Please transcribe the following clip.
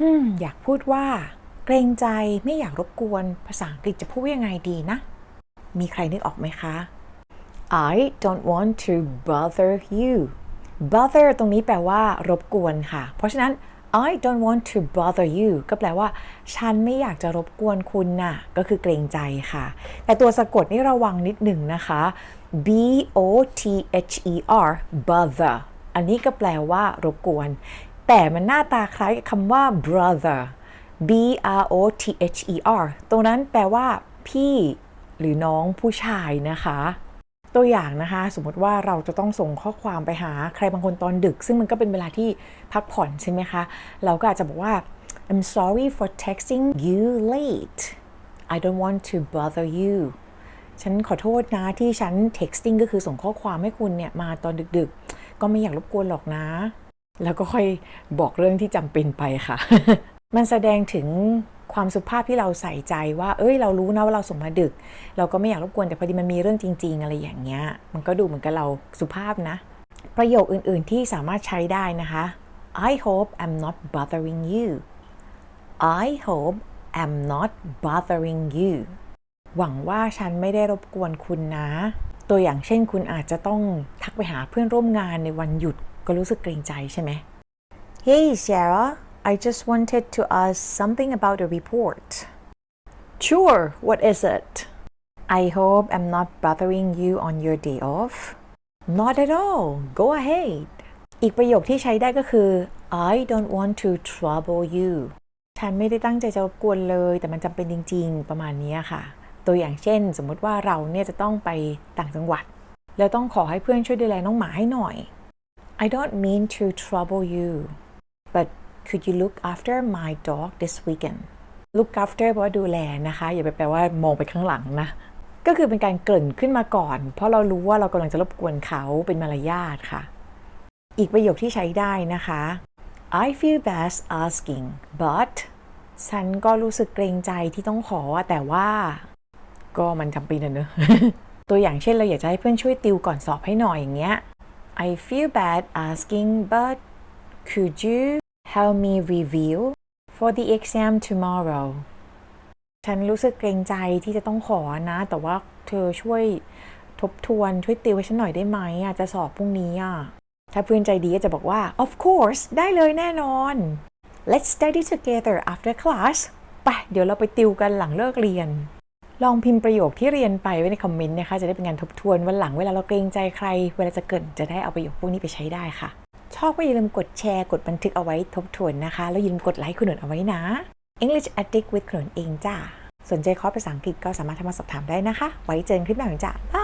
อืม อยากพูดว่า เกรงใจไม่อยากรบกวนภาษาอังกฤษจะพูดยังไงดีนะ มีใครนึกออกไหมคะ I don't want to bother you bother ตรงนี้แปลว่ารบกวนค่ะ เพราะฉะนั้น I don't want to bother you ก็แปลว่า ฉันไม่อยากจะรบกวนคุณน่ะ ก็คือเกรงใจค่ะ แต่ตัวสะกดนี่ระวังนิดหนึ่งนะคะ B O T H E R bother อันนี้ก็แปลว่ารบกวน แต่มันหน้าตาคล้ายกับคำว่า brother B R O T H E R ตรงนั้นแปลว่า พี่หรือน้องผู้ชายนะคะ ตัวอย่างนะคะ สมมติว่าเราจะต้องส่งข้อความไปหาใครบางคนตอนดึก ซึ่งมันก็เป็นเวลาที่พักผ่อนใช่ไหมคะ เราก็อาจจะบอกว่า I'm sorry for texting you late I don't want to bother you ฉันขอโทษนะที่ฉัน texting ก็คือส่งข้อความให้คุณเนี่ยมาตอนดึกๆ ก็ไม่อยากรบกวนหรอกนะ แล้วก็ค่อยบอกเรื่องที่จำเป็นไปค่ะ มันแสดงถึงความสุภาพที่เราใส่ใจว่า เอ้ย เรารู้นะว่าเราส่งมาดึก เราก็ไม่อยากรบกวนแต่พอดีมันมีเรื่องจริง ๆ อะไรอย่างเงี้ย มันก็ดูเหมือนกับเราสุภาพนะ ประโยคอื่น ๆ ที่สามารถใช้ได้นะคะ I hope I'm not bothering you I hope I'm not bothering you หวังว่าฉันไม่ได้รบกวนคุณนะ ตัวอย่างเช่นคุณอาจจะต้องทักไปหาเพื่อนร่วมงานในวันหยุด ก็รู้สึกเกรงใจใช่ไหม Hey Sarah I just wanted to ask something about the report Sure what is it I hope I'm not bothering you on your day off Not at all go ahead อีกประโยคที่ใช้ได้ก็คือ I don't want to trouble you ฉันไม่ได้ตั้งใจจะรบกวนเลย แต่มันจำเป็นจริง ๆ ประมาณนี้ค่ะ ตัวอย่างเช่น สมมติว่าเราเนี่ยจะต้องไปต่างจังหวัด แล้วต้องขอให้เพื่อนช่วยดูแลน้องหมาให้หน่อย I don't mean to trouble you but could you look after my dog this weekend look after แปลว่าดูแลนะคะ อย่าไปแปลว่ามองไปข้างหลังนะ ก็คือเป็นการเกริ่นขึ้นมาก่อน เพราะเรารู้ว่าเรากำลังจะรบกวนเขาเป็นมารยาทค่ะ อีกประโยคที่ใช้ได้นะคะ I feel bad asking but ฉันก็รู้สึกเกรงใจที่ต้องขอแต่ว่า ก็มันจำเป็นนะเนอะตัวอย่างเช่นเราอยากจะให้เพื่อนช่วยติวก่อนสอบให้หน่อยอย่างเงี้ย I feel bad asking but could you help me review for the exam tomorrow ฉันรู้สึกเกรงใจที่จะต้องขอนะ แต่ว่าเธอช่วยทบทวนช่วยติวให้ฉันหน่อยได้ไหมอะจะสอบพรุ่งนี้อะ ถ้าเพื่อนใจดีก็จะบอกว่า of course ได้เลยแน่นอน let's study together after class ไปเดี๋ยวเราไปติวกันหลังเลิกเรียน ลองพิมพ์ประโยคที่เรียนไปไว้ในคอมเมนต์นะคะ จะได้เป็นการทบทวนวันหลังเวลาเราเกรงใจใคร เวลาจะเกิดจะได้เอาประโยคพวกนี้ไปใช้ได้ค่ะ ชอบก็อย่าลืมกดแชร์กดบันทึกเอาไว้ทบทวนนะคะ แล้วอย่าลืมกดไลค์คุณหนุนเอาไว้นะ English Addict with ขนุนเองจ้าสนใจคอร์สภาษาอังกฤษก็สามารถทำมาสอบถามได้นะคะ ไว้เจอกันคลิปหน้าจ้าบา